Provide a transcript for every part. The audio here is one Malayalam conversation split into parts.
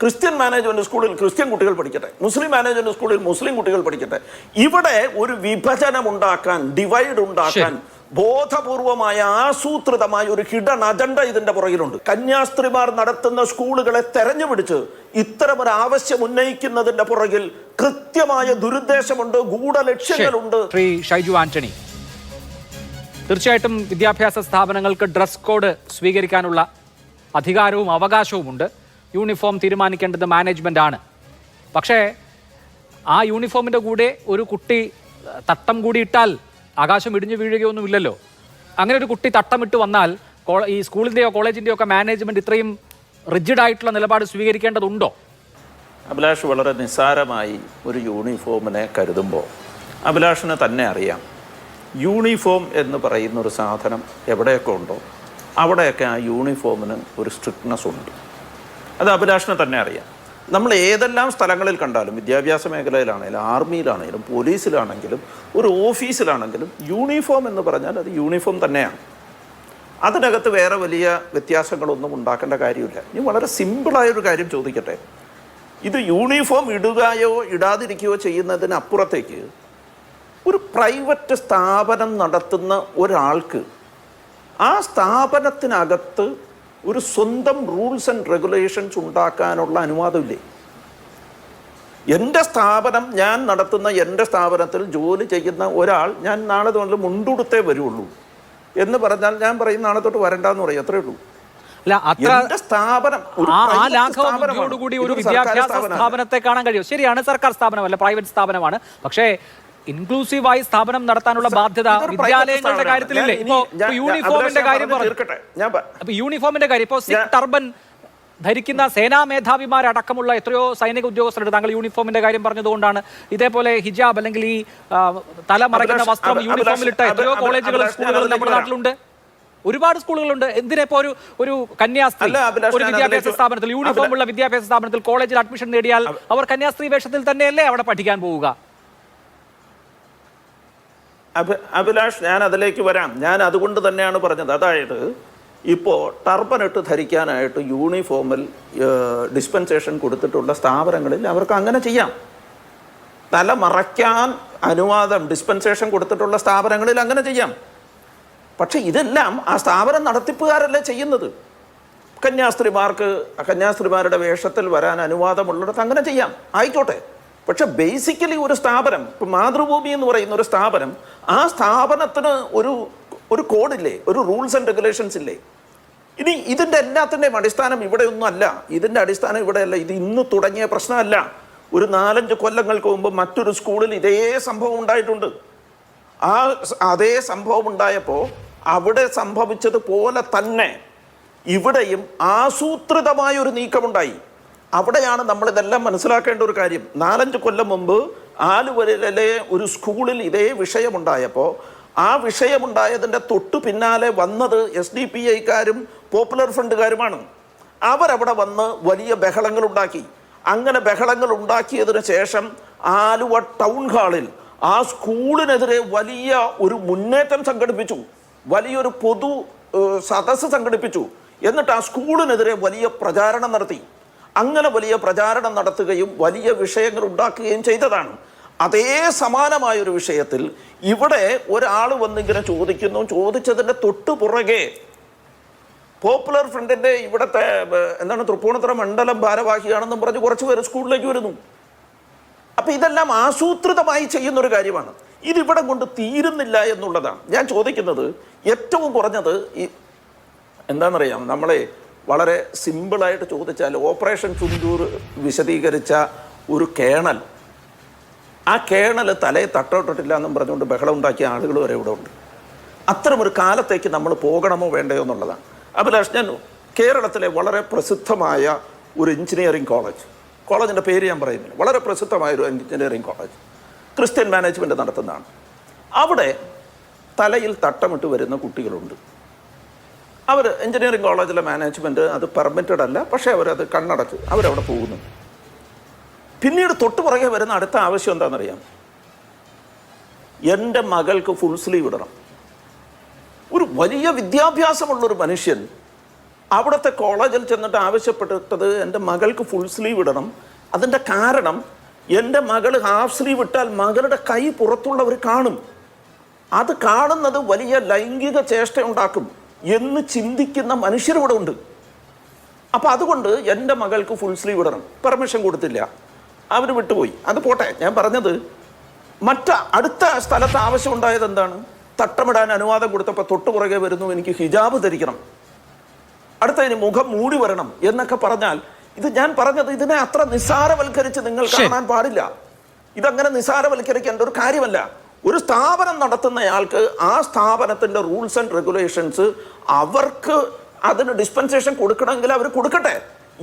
ക്രിസ്ത്യൻ മാനേജ്മെന്റ് സ്കൂളിൽ ക്രിസ്ത്യൻ കുട്ടികൾ പഠിക്കട്ടെ മുസ്ലിം മാനേജ്മെന്റ് സ്കൂളിൽ മുസ്ലിം കുട്ടികൾ പഠിക്കട്ടെ ഇവിടെ ഒരു വിഭജനം ഉണ്ടാക്കാൻ ഡിവൈഡ് ഉണ്ടാക്കാൻ ബോധപൂർവമായ ആസൂത്രിതമായ ഒരു ഹിഡൻ അജണ്ട ഇതിന്റെ പുറകിലുണ്ട്. കന്യാസ്ത്രീമാർ നടത്തുന്ന സ്കൂളുകളെ തെരഞ്ഞുപിടിച്ച് ഇത്തരമൊരു ആവശ്യം ഉന്നയിക്കുന്നതിന്റെ പുറകിൽ കൃത്യമായ ദുരുദ്ദേശമുണ്ട് ഗൂഢലക്ഷ്യങ്ങളുണ്ട്. ശ്രീ ഷൈജു ആന്റണി തീർച്ചയായിട്ടും വിദ്യാഭ്യാസ സ്ഥാപനങ്ങൾക്ക് ഡ്രസ് കോഡ് സ്വീകരിക്കാനുള്ള അധികാരവും അവകാശവുമുണ്ട്. യൂണിഫോം തീരുമാനിക്കേണ്ടത് മാനേജ്മെന്റ് ആണ്. പക്ഷേ ആ യൂണിഫോമിന്റെ കൂടെ ഒരു കുട്ടി തട്ടം കൂടി ഇട്ടാൽ ആകാശം ഇടിഞ്ഞു വീഴുകയൊന്നുമില്ലല്ലോ. അങ്ങനെ ഒരു കുട്ടി തട്ടമിട്ട് വന്നാൽ ഈ സ്കൂളിന്റെയോ കോളേജിന്റെയോ ഒക്കെ മാനേജ്മെന്റ് ഇത്രയും റിജിഡ് ആയിട്ടുള്ള നിലപാട് സ്വീകരിക്കേണ്ടതുണ്ടോ? അഭിലാഷ് വളരെ നിസ്സാരമായി ഒരു യൂണിഫോമിനെ കരുതുമ്പോൾ അഭിലാഷിന് തന്നെ അറിയാം. യൂണിഫോം എന്ന് പറയുന്ന ഒരു സാധനം എവിടെയൊക്കെ ഉണ്ടോ അവിടെയൊക്കെ ആ യൂണിഫോമിന് ഒരു സ്ട്രിക്ട്നെസ് ഉണ്ട്. അത് അഭിലാഷിനെ തന്നെ അറിയാം. നമ്മൾ ഏതെല്ലാം സ്ഥലങ്ങളിൽ കണ്ടാലും വിദ്യാഭ്യാസ മേഖലയിലാണെങ്കിലും ആർമിയിലാണെങ്കിലും പോലീസിലാണെങ്കിലും ഒരു ഓഫീസിലാണെങ്കിലും യൂണിഫോം എന്ന് പറഞ്ഞാൽ അത് യൂണിഫോം തന്നെയാണ്. അതിനകത്ത് വേറെ വലിയ വ്യത്യാസങ്ങളൊന്നും ഉണ്ടാക്കേണ്ട കാര്യമില്ല. ഇനി വളരെ സിമ്പിളായൊരു കാര്യം ചോദിക്കട്ടെ. ഇത് യൂണിഫോം ഇടുകയോ ഇടാതിരിക്കുകയോ ചെയ്യുന്നതിനപ്പുറത്തേക്ക് ഒരു പ്രൈവറ്റ് സ്ഥാപനം നടത്തുന്ന ഒരാൾക്ക് ആ സ്ഥാപനത്തിനകത്ത് ഒരു സ്വന്തം റൂൾസ് ആൻഡ് റെഗുലേഷൻസ് ഉണ്ടാക്കാനുള്ള അനുവാദമില്ലേ? എന്റെ സ്ഥാപനം ഞാൻ നടത്തുന്ന എന്റെ സ്ഥാപനത്തിൽ ജോലി ചെയ്യുന്ന ഒരാൾ ഞാൻ നാളെ തൊട്ട് മുണ്ടുടുത്തേ വരുള്ളൂ. എന്ന് പറഞ്ഞാൽ ഞാൻ പറയും നാളെ തൊട്ട് വരണ്ടെന്ന് പറയും. അത്രേ ഉള്ളൂ. സ്ഥാപനത്തെ കാണാൻ കഴിയും. ശരിയാണ് സർക്കാർ സ്ഥാപനമല്ല പ്രൈവറ്റ് സ്ഥാപനമാണ്. പക്ഷേ ഇൻക്ലൂസീവായി സ്ഥാപനം നടത്താനുള്ള ബാധ്യത വിദ്യാലയങ്ങളുടെ. കാര്യത്തിലില്ലേ? ഇപ്പോ യൂണിഫോമിന്റെ കാര്യം പറഞ്ഞു അപ്പൊ യൂണിഫോമിന്റെ കാര്യം ഇപ്പോ സിഖ് ടർബൻ ധരിക്കുന്ന സേനാ മേധാവിമാരടക്കമുള്ള എത്രയോ സൈനിക ഉദ്യോഗസ്ഥരുണ്ട്. താങ്കൾ യൂണിഫോമിന്റെ കാര്യം പറഞ്ഞതുകൊണ്ടാണ് ഇതേപോലെ ഹിജാബ് അല്ലെങ്കിൽ ഈ തല മറയ്ക്കുന്ന വസ്ത്രം യൂണിഫോമിൽ യൂണിഫോമിലിട്ട എത്രയോ കോളേജുകളും സ്കൂളുകളും നമ്മുടെ നാട്ടിലുണ്ട്. ഒരുപാട് സ്കൂളുകളുണ്ട്. എന്തിനെപ്പോ ഒരു ഒരു കന്യാസ്ത്രീ ഒരു വിദ്യാഭ്യാസ സ്ഥാപനത്തിൽ യൂണിഫോം ഉള്ള വിദ്യാഭ്യാസ സ്ഥാപനത്തിൽ കോളേജിൽ അഡ്മിഷൻ നേടിയാൽ അവർ കന്യാസ്ത്രീ വേഷത്തിൽ തന്നെയല്ലേ അവിടെ പഠിക്കാൻ പോവുക? അഭി- അഭിലാഷ് ഞാൻ അതിലേക്ക് വരാം. ഞാൻ അതുകൊണ്ട് തന്നെയാണ് പറഞ്ഞത്. അതായത് ഇപ്പോൾ ടർബനിട്ട് ധരിക്കാനായിട്ട് യൂണിഫോമിൽ ഡിസ്പെൻസേഷൻ കൊടുത്തിട്ടുള്ള സ്ഥാപനങ്ങളിൽ അവർക്ക് അങ്ങനെ ചെയ്യാം. തല മറയ്ക്കാൻ അനുവാദം ഡിസ്പെൻസേഷൻ കൊടുത്തിട്ടുള്ള സ്ഥാപനങ്ങളിൽ അങ്ങനെ ചെയ്യാം. പക്ഷേ ഇതെല്ലാം ആ സ്ഥാപനം നടത്തിപ്പുകാരല്ലേ ചെയ്യുന്നത്? കന്യാസ്ത്രീമാർക്ക് കന്യാസ്ത്രീമാരുടെ വേഷത്തിൽ വരാൻ അനുവാദമുള്ളിടത്ത് അങ്ങനെ ചെയ്യാം. ആയിക്കോട്ടെ. പക്ഷെ ബേസിക്കലി ഒരു സ്ഥാപനം ഇപ്പം മാതൃഭൂമി എന്ന് പറയുന്ന ഒരു സ്ഥാപനം ആ സ്ഥാപനത്തിന് ഒരു ഒരു കോഡില്ലേ ഒരു റൂൾസ് ആൻഡ് റെഗുലേഷൻസ് ഇല്ലേ? ഇനി ഇതിന്റെ എല്ലാത്തിന്റെയും അടിസ്ഥാനം ഇവിടെ ഒന്നും അല്ല. ഇതിന്റെ അടിസ്ഥാനം ഇവിടെയല്ല ഇത് ഇന്ന് തുടങ്ങിയ പ്രശ്നമല്ല. ഒരു നാലഞ്ച് കൊല്ലങ്ങൾക്ക് മുമ്പ് മറ്റൊരു സ്കൂളിൽ ഇതേ സംഭവം ഉണ്ടായിട്ടുണ്ട്. ആ അതേ സംഭവം ഉണ്ടായപ്പോൾ അവിടെ സംഭവിച്ചതുപോലെ തന്നെ ഇവിടെയും ആസൂത്രിതമായ ഒരു നീക്കമുണ്ടായി. അവിടെയാണ് നമ്മൾ ഇതെല്ലാം മനസ്സിലാക്കേണ്ട ഒരു കാര്യം. നാലഞ്ച് കൊല്ലം മുമ്പ് ആലുവരയിലെ ഒരു സ്കൂളിൽ ഇതേ വിഷയമുണ്ടായപ്പോൾ ആ വിഷയമുണ്ടായതിന്റെ തൊട്ടു പിന്നാലെ വന്നത് എസ് ഡി പി ഐക്കാരും പോപ്പുലർ ഫ്രണ്ടുകാരുമാണ്. അവരവിടെ വന്ന് വലിയ ബഹളങ്ങൾ ഉണ്ടാക്കി അങ്ങനെ ബഹളങ്ങൾ ഉണ്ടാക്കിയതിനു ശേഷം ആലുവ ടൗൺ ഹാളിൽ ആ സ്കൂളിനെതിരെ വലിയ ഒരു മുന്നേറ്റം സംഘടിപ്പിച്ചു. വലിയൊരു പൊതു സദസ്സ് സംഘടിപ്പിച്ചു. എന്നിട്ട് ആ സ്കൂളിനെതിരെ വലിയ പ്രചാരണം നടത്തി. അങ്ങനെ വലിയ പ്രചാരണം നടത്തുകയും വലിയ വിഷയങ്ങൾ ഉണ്ടാക്കുകയും ചെയ്തതാണ്. അതേ സമാനമായ ഒരു വിഷയത്തിൽ ഇവിടെ ഒരാൾ വന്നിങ്ങനെ ചോദിക്കുന്നു. ചോദിച്ചതിന്റെ തൊട്ടു പുറകെ പോപ്പുലർ ഫ്രണ്ടിന്റെ ഇവിടുത്തെ എന്താണ് തൃപ്പൂണിത്തുറ മണ്ഡലം ഭാരവാഹിയാണെന്നും പറഞ്ഞ് കുറച്ച് പേര് സ്കൂളിലേക്ക് വരുന്നു. അപ്പം ഇതെല്ലാം ആസൂത്രിതമായി ചെയ്യുന്നൊരു കാര്യമാണ്. ഇതിവിടെ കൊണ്ട് തീരുന്നില്ല എന്നുള്ളതാണ്. ഞാൻ ചോദിക്കുന്നത് ഏറ്റവും കുറഞ്ഞത് ഈ എന്താണെന്നറിയാം നമ്മളെ വളരെ സിമ്പിളായിട്ട് ചോദിച്ചാൽ ഓപ്പറേഷൻ ചുണ്ടൂർ വിശദീകരിച്ച ഒരു കേണൽ. ആ കേണൽ തലയെ തട്ടോട്ടിട്ടില്ല എന്നും പറഞ്ഞുകൊണ്ട് ബഹളം ഉണ്ടാക്കിയ ആളുകൾ വരെ ഇവിടെ ഉണ്ട്. അത്തരമൊരു കാലത്തേക്ക് നമ്മൾ പോകണമോ വേണ്ടയോ എന്നുള്ളതാണ്. അഭിലാഷ് ഞാൻ കേരളത്തിലെ വളരെ പ്രസിദ്ധമായ ഒരു എഞ്ചിനീയറിംഗ് കോളേജ്. കോളേജിന്റെ പേര് ഞാൻ പറയുന്നില്ല. വളരെ പ്രസിദ്ധമായ ഒരു എഞ്ചിനീയറിംഗ് കോളേജ്. ക്രിസ്ത്യൻ മാനേജ്മെന്റ് നടത്തുന്നതാണ്. അവിടെ തലയിൽ തട്ടമിട്ട് വരുന്ന കുട്ടികളുണ്ട്. അവർ എഞ്ചിനീയറിംഗ് കോളേജിലെ മാനേജ്മെന്റ് അത് പെർമിറ്റഡ് അല്ല പക്ഷേ അവരത് കണ്ണടച്ച്. അവരവിടെ പോകുന്നു. പിന്നീട് തൊട്ട് പുറകെ വരുന്ന അടുത്ത ആവശ്യം എന്താണെന്നറിയാം? എന്റെ മകൾക്ക് ഫുൾ സ്ലീവ് ഇടണം. ഒരു വലിയ വിദ്യാഭ്യാസമുള്ളൊരു മനുഷ്യൻ അവിടുത്തെ കോളേജിൽ ചെന്നിട്ട് ആവശ്യപ്പെട്ടിട്ടത് എന്റെ മകൾക്ക് ഫുൾ സ്ലീവ് ഇടണം. അതിന്റെ കാരണം എന്റെ മകൾ ഹാഫ് സ്ലീവ് ഇട്ടാൽ മകളുടെ കൈ പുറത്തുള്ളവർ കാണും. അത് കാണുന്നത് വലിയ ലൈംഗിക ചേഷ്ട ഉണ്ടാക്കും എന്ന് ചിന്തിക്കുന്ന മനുഷ്യരിവിടെ ഉണ്ട്. അപ്പോൾ അതുകൊണ്ട് എന്റെ മകൾക്ക് ഫുൾ സ്ലീവ് ഇടണം. പെർമിഷൻ കൊടുത്തില്ല. അവർ വിട്ടുപോയി. അത് പോട്ടെ. ഞാൻ പറഞ്ഞത് മറ്റ അടുത്ത സ്ഥലത്ത് ആവശ്യം ഉണ്ടായത് എന്താണ്? തട്ടമിടാൻ അനുവാദം കൊടുത്തപ്പോൾ തൊട്ടു പുറകെ വരുന്നു എനിക്ക് ഹിജാബ് ധരിക്കണം. അടുത്തതിന് മുഖം മൂടി വരണം എന്നൊക്കെ പറഞ്ഞാൽ ഇത് ഞാൻ പറഞ്ഞത് ഇതിനെ അത്ര നിസ്സാരവൽക്കരിച്ച് നിങ്ങൾ കാണാൻ പാടില്ല. ഇതങ്ങനെ നിസ്സാരവൽക്കരിക്കേണ്ട ഒരു കാര്യമല്ല. ഒരു സ്ഥാപനം നടത്തുന്നയാൾക്ക് ആ സ്ഥാപനത്തിന്റെ റൂൾസ് ആൻഡ് റെഗുലേഷൻസ് അവർക്ക് അതിന് ഡിസ്പെൻസേഷൻ കൊടുക്കണമെങ്കിൽ അവർ കൊടുക്കട്ടെ.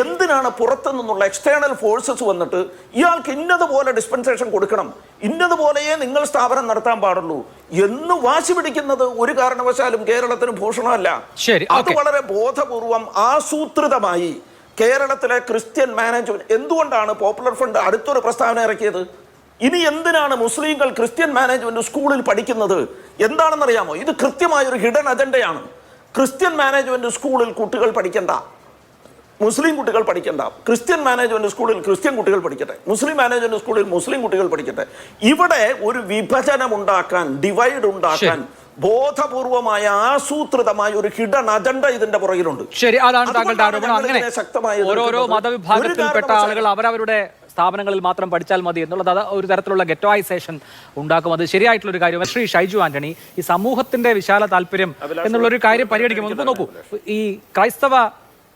എന്തിനാണ് പുറത്തു നിന്നുള്ള എക്സ്റ്റേണൽ ഫോഴ്സസ് വന്നിട്ട് ഇയാൾക്ക് ഇന്നതുപോലെ ഡിസ്പെൻസേഷൻ കൊടുക്കണം? ഇന്നതുപോലെയേ നിങ്ങൾ സ്ഥാപനം നടത്താൻ പാടുള്ളൂ. എന്ന് വാശി പിടിക്കുന്നത് ഒരു കാരണവശാലും കേരളത്തിന് ഭൂഷണമല്ല. ശരി, അത്. വളരെ ബോധപൂർവം ആസൂത്രിതമായി കേരളത്തിലെ ക്രിസ്ത്യൻ മാനേജ്മെന്റ് എന്തുകൊണ്ടാണ് പോപ്പുലർ ഫണ്ട് അടുത്തൊരു പ്രസ്താവന ഇറക്കിയത്? ഇനി എന്തിനാണ് മുസ്ലിങ്ങൾ ക്രിസ്ത്യൻ മാനേജ്മെന്റ് സ്കൂളിൽ പഠിക്കുന്നത്? എന്താണെന്നറിയാമോ? ഇത് കൃത്യമായ ഒരു ഹിഡൻ അജണ്ടയാണ്. ക്രിസ്ത്യൻ മാനേജ്മെന്റ് സ്കൂളിൽ കുട്ടികൾ പഠിക്കണ്ട. മുസ്ലിം കുട്ടികൾ പഠിക്കണ്ട. ക്രിസ്ത്യൻ മാനേജ്മെന്റ് സ്കൂളിൽ ക്രിസ്ത്യൻ കുട്ടികൾ പഠിക്കട്ടെ. മുസ്ലിം മാനേജ്മെന്റ് സ്കൂളിൽ മുസ്ലിം കുട്ടികൾ പഠിക്കട്ടെ. ഇവിടെ ഒരു വിഭജനം ഉണ്ടാക്കാൻ ഡിവൈഡ് ഉണ്ടാക്കാൻ ബോധപൂർവമായ ആസൂത്രിതമായ ഒരു ഹിഡൻ അജണ്ട ഇതിന്റെ പുറകിലുണ്ട്. ശരി അതാണ് താങ്കളുടെ ആരോപണം. അങ്ങനെ ശക്തമായ ഓരോരോ മതവിഭാഗത്തിൽപ്പെട്ട ആളുകൾ അവരവരുടെ സ്ഥാപനങ്ങളിൽ മാത്രം പഠിച്ചാൽ മതി എന്നുള്ളത് അത് ഒരു തരത്തിലുള്ള ഗെറ്റോയിസേഷൻ ഉണ്ടാക്കും. അത് ശരിയായിട്ടുള്ള ഒരു കാര്യം ശ്രീ ഷൈജു ആന്റണി ഈ സമൂഹത്തിന്റെ വിശാല താല്പര്യം എന്നുള്ള ഒരു കാര്യം പരിഗണിക്കുമ്പോൾ നമുക്ക് നോക്കൂ. ഈ ക്രൈസ്തവ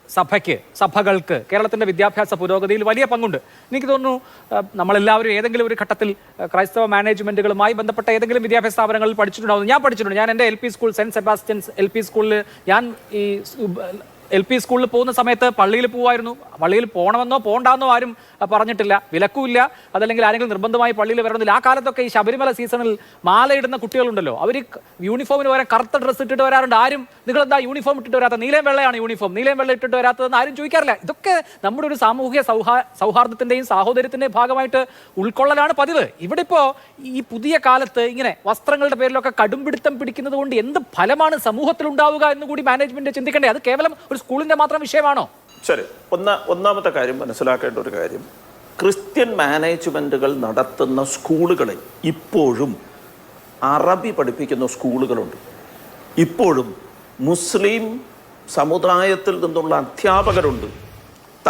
സഭയ്ക്ക് സഭകൾക്ക് കേരളത്തിന്റെ വിദ്യാഭ്യാസ പുരോഗതിയിൽ വലിയ പങ്കുണ്ട്. എനിക്ക് തോന്നുന്നു നമ്മളെല്ലാവരും ഏതെങ്കിലും ഒരു ഘട്ടത്തിൽ ക്രൈസ്തവ മാനേജ്മെന്റുകളുമായി ബന്ധപ്പെട്ട ഏതെങ്കിലും വിദ്യാഭ്യാസ സ്ഥാപനങ്ങളിൽ പഠിച്ചിട്ടുണ്ടാവും. ഞാൻ പഠിച്ചിട്ടുണ്ട്. ഞാൻ എന്റെ L P school saint Sebastian's L P സ്കൂളിൽ ഞാൻ ഈ എൽ പി സ്കൂളിൽ പോകുന്ന സമയത്ത് പള്ളിയിൽ പോകുമായിരുന്നു പള്ളിയിൽ പോകണമെന്നോ പോകണ്ടെന്നോ ആരും പറഞ്ഞിട്ടില്ല. വിലക്കുമില്ല. അതല്ലെങ്കിൽ ആരെങ്കിലും നിർബന്ധമായി പള്ളിയിൽ വരണമെന്നില്ല. ആ കാലത്തൊക്കെ ഈ ശബരിമല സീസണിൽ മാലയിടുന്ന കുട്ടികളുണ്ടല്ലോ. അവർ യൂണിഫോമിന് പകരം കറുത്ത ഡ്രസ്സ് ഇട്ടിട്ട് വരാറുണ്ട്. ആരും നിങ്ങളെന്താ യൂണിഫോം ഇട്ടിട്ട് വരാത്ത? നീലയും വെള്ളയാണ് യൂണിഫോം നീലയും വെള്ള ഇട്ടിട്ട് വരാത്തതെന്ന് ആരും ചോദിക്കാറില്ല. ഇതൊക്കെ നമ്മുടെ ഒരു സാമൂഹിക സൗഹാ സൗഹാർദ്ദത്തിന്റെയും സാഹോദര്യത്തിന്റെയും ഭാഗമായിട്ട് ഉൾക്കൊള്ളലാണ് പതിവ്. ഇവിടെ ഇപ്പോൾ ഈ പുതിയ കാലത്ത് ഇങ്ങനെ വസ്ത്രങ്ങളുടെ പേരിലൊക്കെ കടുംപിടുത്തം പിടിക്കുന്നത് കൊണ്ട് എന്ത് ഫലമാണ് സമൂഹത്തിൽ ഉണ്ടാവുക എന്ന് കൂടി മാനേജ്മെന്റ് ചിന്തിക്കേണ്ടത് അത് കേവലം ഒരു സ്കൂളിന്റെ മാത്രം വിഷയമാണോ? ശരി. ഒന്ന ഒന്നാമത്തെ കാര്യം മനസ്സിലാക്കേണ്ട ഒരു കാര്യം. ക്രിസ്ത്യൻ മാനേജ്മെന്റുകൾ നടത്തുന്ന സ്കൂളുകളിൽ ഇപ്പോഴും അറബി പഠിപ്പിക്കുന്ന സ്കൂളുകളുണ്ട്. ഇപ്പോഴും മുസ്ലിം സമുദായത്തിൽ നിന്നുള്ള അധ്യാപകരുണ്ട്.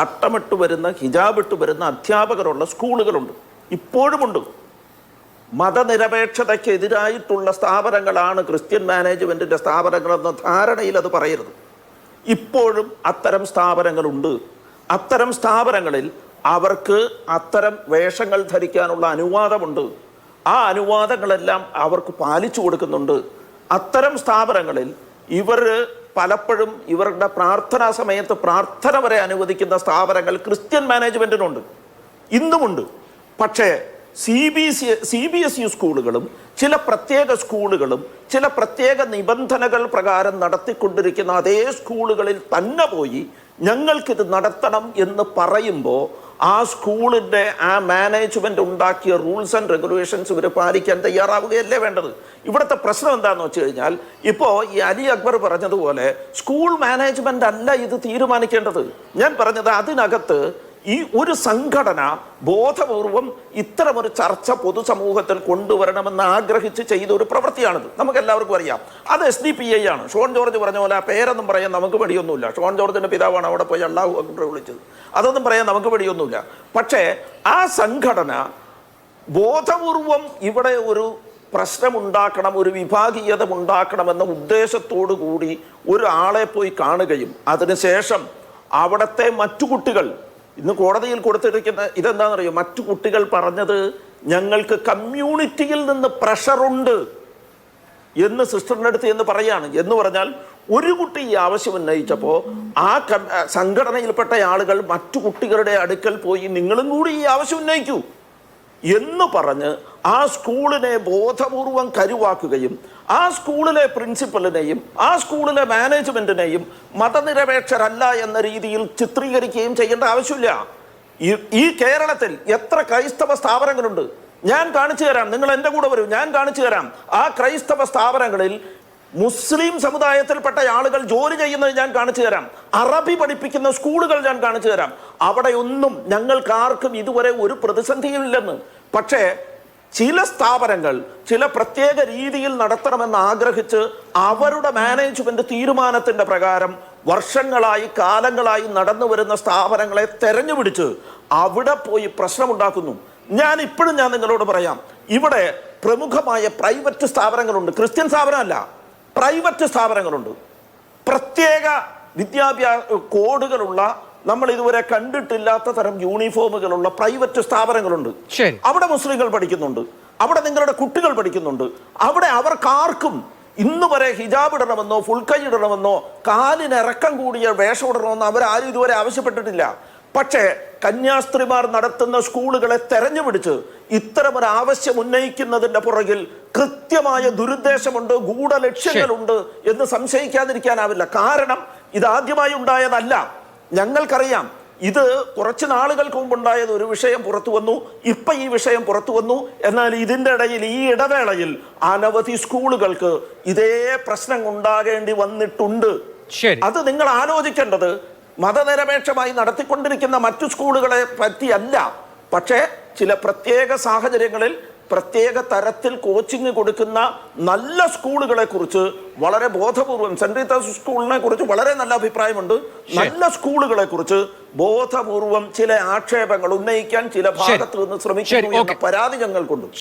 തട്ടമിട്ട് വരുന്ന ഹിജാബിട്ട് വരുന്ന അധ്യാപകരുള്ള സ്കൂളുകളുണ്ട്. ഇപ്പോഴുമുണ്ട്. മതനിരപേക്ഷതയ്ക്കെതിരായിട്ടുള്ള സ്ഥാപനങ്ങളാണ് ക്രിസ്ത്യൻ മാനേജ്മെന്റിന്റെ സ്ഥാപനങ്ങളെന്ന ധാരണയിൽ അത് പറയരുത്. ഇപ്പോഴും അത്തരം സ്ഥാപനങ്ങളുണ്ട്. അത്തരം സ്ഥാപനങ്ങളിൽ അവർക്ക് അത്തരം വേഷങ്ങൾ ധരിക്കാനുള്ള അനുവാദമുണ്ട്. ആ അനുവാദങ്ങളെല്ലാം അവർക്ക് പാലിച്ചു കൊടുക്കുന്നുണ്ട്. അത്തരം സ്ഥാപനങ്ങളിൽ ഇവർ പലപ്പോഴും ഇവരുടെ പ്രാർത്ഥനാ സമയത്ത് പ്രാർത്ഥന വരെ അനുവദിക്കുന്ന സ്ഥാപനങ്ങൾ ക്രിസ്ത്യൻ മാനേജ്മെന്റിനുണ്ട് ഇന്നുമുണ്ട്. പക്ഷേ C B C C B S E സ്കൂളുകളും ചില പ്രത്യേക സ്കൂളുകളും ചില പ്രത്യേക നിബന്ധനകൾ പ്രകാരം നടത്തിക്കൊണ്ടിരിക്കുന്ന അതേ സ്കൂളുകളിൽ തന്നെ പോയി ഞങ്ങൾക്കിത് നടത്തണം എന്ന് പറയുമ്പോൾ ആ സ്കൂളിന്റെ ആ മാനേജ്മെന്റ് ഉണ്ടാക്കിയ റൂൾസ് ആൻഡ് റെഗുലേഷൻസ് ഇവർ പാലിക്കാൻ തയ്യാറാവുകയല്ലേ വേണ്ടത്? ഇവിടുത്തെ പ്രശ്നം എന്താണെന്ന് വെച്ച് കഴിഞ്ഞാൽ ഇപ്പോൾ ഈ അലി അക്ബർ പറഞ്ഞതുപോലെ സ്കൂൾ മാനേജ്മെന്റ് അല്ല ഇത് തീരുമാനിക്കേണ്ടത്. ഞാൻ പറഞ്ഞത് അതിനകത്ത് ഈ ഒരു സംഘടന ബോധപൂർവം ഇത്തരമൊരു ചർച്ച പൊതുസമൂഹത്തിൽ കൊണ്ടുവരണമെന്ന് ആഗ്രഹിച്ച് ചെയ്ത ഒരു പ്രവൃത്തിയാണിത്. നമുക്ക് എല്ലാവർക്കും അറിയാം. അത് എസ് ഡി പി ഐ ആണ്. ഷോൺ ജോർജ് പറഞ്ഞ പോലെ ആ പേരൊന്നും പറയാൻ നമുക്ക് പടിയൊന്നുമില്ല ഷോൺ ജോർജിന്റെ പിതാവാണ് അവിടെ പോയി അള്ളാഹു അക്ബർ വിളിച്ചത്. അതൊന്നും പറയാൻ നമുക്ക് പടിയൊന്നുമില്ല പക്ഷേ ആ സംഘടന ബോധപൂർവം ഇവിടെ ഒരു പ്രശ്നമുണ്ടാക്കണം ഒരു വിഭാഗീയത ഉണ്ടാക്കണമെന്ന ഉദ്ദേശത്തോടു കൂടി ഒരാളെ പോയി കാണുകയും അതിനുശേഷം അവിടുത്തെ മറ്റു കുട്ടികൾ ഇന്ന് കോടതിയിൽ കൊടുത്തിരിക്കുന്ന ഇതെന്താണെന്നറിയോ? മറ്റു കുട്ടികൾ പറഞ്ഞത് ഞങ്ങൾക്ക് കമ്മ്യൂണിറ്റിയിൽ നിന്ന് പ്രഷറുണ്ട് എന്ന് സിസ്റ്ററിന്റെ അടുത്ത് എന്ന് പറയാണ് എന്ന് പറഞ്ഞാൽ ഒരു കുട്ടി ഈ ആവശ്യം ഉന്നയിച്ചപ്പോൾ ആ സംഘടനയിൽപ്പെട്ട ആളുകൾ മറ്റു കുട്ടികളുടെ അടുക്കൽ പോയി നിങ്ങളും കൂടി ഈ ആവശ്യം ഉന്നയിക്കൂ എന്ന് പറഞ്ഞ് ആ സ്കൂളിനെ ബോധപൂർവം കരുവാക്കുകയും ആ സ്കൂളിലെ പ്രിൻസിപ്പലിനെയും ആ സ്കൂളിലെ മാനേജ്മെന്റിനെയും മതനിരപേക്ഷരല്ല എന്ന രീതിയിൽ ചിത്രീകരിക്കുകയും ചെയ്യേണ്ട ആവശ്യമില്ല. ഈ- കേരളത്തിൽ എത്ര ക്രൈസ്തവ സ്ഥാപനങ്ങളുണ്ട്? ഞാൻ കാണിച്ചു തരാം. നിങ്ങൾ എന്റെ കൂടെ വരൂ. ഞാൻ കാണിച്ചു തരാം. ആ ക്രൈസ്തവ സ്ഥാപനങ്ങളിൽ മുസ്ലിം സമുദായത്തിൽപ്പെട്ട ആളുകൾ ജോലി ചെയ്യുന്നത് ഞാൻ കാണിച്ചു തരാം. അറബി പഠിപ്പിക്കുന്ന സ്കൂളുകൾ ഞാൻ കാണിച്ചു തരാം. അവിടെയൊന്നും ഞങ്ങൾക്ക് ആർക്കും ഇതുവരെ ഒരു പ്രതിസന്ധിയും ഇല്ലെന്ന് പക്ഷേ ചില സ്ഥാപനങ്ങൾ ചില പ്രത്യേക രീതിയിൽ നടത്തണമെന്ന് ആഗ്രഹിച്ച് അവരുടെ മാനേജ്മെന്റ് തീരുമാനത്തിന്റെ പ്രകാരം വർഷങ്ങളായി കാലങ്ങളായി നടന്നു വരുന്ന സ്ഥാപനങ്ങളെ തെരഞ്ഞുപിടിച്ച് അവിടെ പോയി പ്രശ്നമുണ്ടാക്കുന്നു. ഞാൻ ഇപ്പോഴും ഞാൻ നിങ്ങളോട് പറയാം ഇവിടെ പ്രമുഖമായ പ്രൈവറ്റ് സ്ഥാപനങ്ങളുണ്ട്. ക്രിസ്ത്യൻ സ്ഥാപനമല്ല പ്രൈവറ്റ് സ്ഥാപനങ്ങളുണ്ട്. പ്രത്യേക വിദ്യാഭ്യാസ കോഡുകളുള്ള നമ്മൾ ഇതുവരെ കണ്ടിട്ടില്ലാത്ത തരം യൂണിഫോമുകളുള്ള പ്രൈവറ്റ് സ്ഥാപനങ്ങളുണ്ട്. അവിടെ മുസ്ലിങ്ങൾ പഠിക്കുന്നുണ്ട്. അവിടെ നിങ്ങളുടെ കുട്ടികൾ പഠിക്കുന്നുണ്ട്. അവിടെ അവർക്കാർക്കും ഇന്ന് വരെ ഹിജാബ് ഇടണമെന്നോ ഫുൾ കൈ ഇടണമെന്നോ കാലിന് ഇറക്കം കൂടിയ വേഷം ഇടണമെന്നോ അവരാരും ഇതുവരെ ആവശ്യപ്പെട്ടിട്ടില്ല. പക്ഷേ കന്യാസ്ത്രീമാർ നടത്തുന്ന സ്കൂളുകളെ തെരഞ്ഞുപിടിച്ച് ഇത്തരമൊരു ആവശ്യം ഉന്നയിക്കുന്നതിന്റെ പുറകിൽ കൃത്യമായ ദുരുദ്ദേശമുണ്ട് ഗൂഢലക്ഷ്യങ്ങളുണ്ട് എന്ന് സംശയിക്കാതിരിക്കാനാവില്ല. കാരണം ഇതാദ്യമായി ഉണ്ടായതല്ല. ഞങ്ങൾക്കറിയാം. ഇത് കുറച്ച് നാളുകൾക്ക് മുമ്പുണ്ടായത് ഒരു വിഷയം പുറത്തു വന്നു ഇപ്പൊ ഈ വിഷയം പുറത്തു വന്നു. എന്നാൽ ഇതിന്റെ ഇടയിൽ ഈ ഇടവേളയിൽ അനവധി സ്കൂളുകൾക്ക് ഇതേ പ്രശ്നം ഉണ്ടാകേണ്ടി വന്നിട്ടുണ്ട് അത് നിങ്ങൾ ആലോചിക്കേണ്ടത് മതനിരപേക്ഷമായി നടത്തിക്കൊണ്ടിരിക്കുന്ന മറ്റു സ്കൂളുകളെ പറ്റിയല്ല. പക്ഷേ ചില പ്രത്യേക സാഹചര്യങ്ങളിൽ പ്രത്യേക തരത്തിൽ കോച്ചിങ് കൊടുക്കുന്ന നല്ല സ്കൂളുകളെ കുറിച്ച് വളരെ ബോധപൂർവം സെന്റ് പീറ്റേഴ്സ് സ്കൂളിനെ കുറിച്ച് വളരെ നല്ല അഭിപ്രായമുണ്ട്. നല്ല സ്കൂളുകളെ കുറിച്ച് ബോധപൂർവം ചില ആക്ഷേപങ്ങൾ ഉന്നയിക്കാൻ ചില ഭാഗത്ത് നിന്ന് ശ്രമിക്കുന്നു എന്ന പരാതി ഞങ്ങൾക്കുണ്ട്.